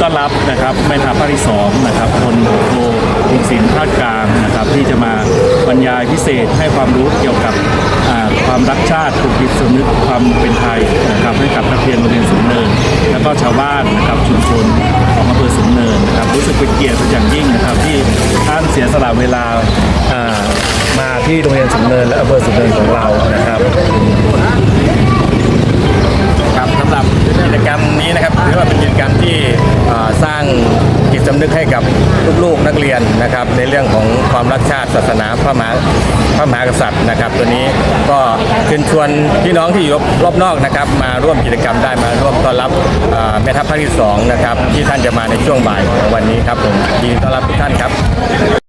ต้อนรับนะครับแม่ทัพภาคที่สองนะครับคนโทภูมิศิลป์ภาคกลางนะครับที่จะมาบรรยายพิเศษให้ความรู้เกี่ยวกับความรักชาติถูกจิดสำนึกความเป็นไทยนะครับให้กับนักเรียนโรงเรียนสูงเนิน แล้วก็ชาวบ้านนะครับชุมชนของอำเภอสูงเนินนะครับรู้สึกเป็นเกียรติเป็นอย่างยิ่งนะครับที่ท่านเสียสละเวลามาที่โรงเรียนสูงเนินและอำเภอสูงเนินของเรานะครับ จิตสำนึกให้กับลูกๆนักเรียนนะครับในเรื่องของความรักชาติศาสนาพระมหาพระมหากษัตริย์นะครับ ตัวนี้ก็เชิญชวนพี่น้องที่อยู่รอบนอกนะครับ มาร่วมกิจกรรมได้มาร่วมต้อนรับแม่ทัพภาคที่สองนะครับที่ท่านจะมาในช่วงบ่ายของวันนี้ครับผมยินดีต้อนรับทุกท่านครับ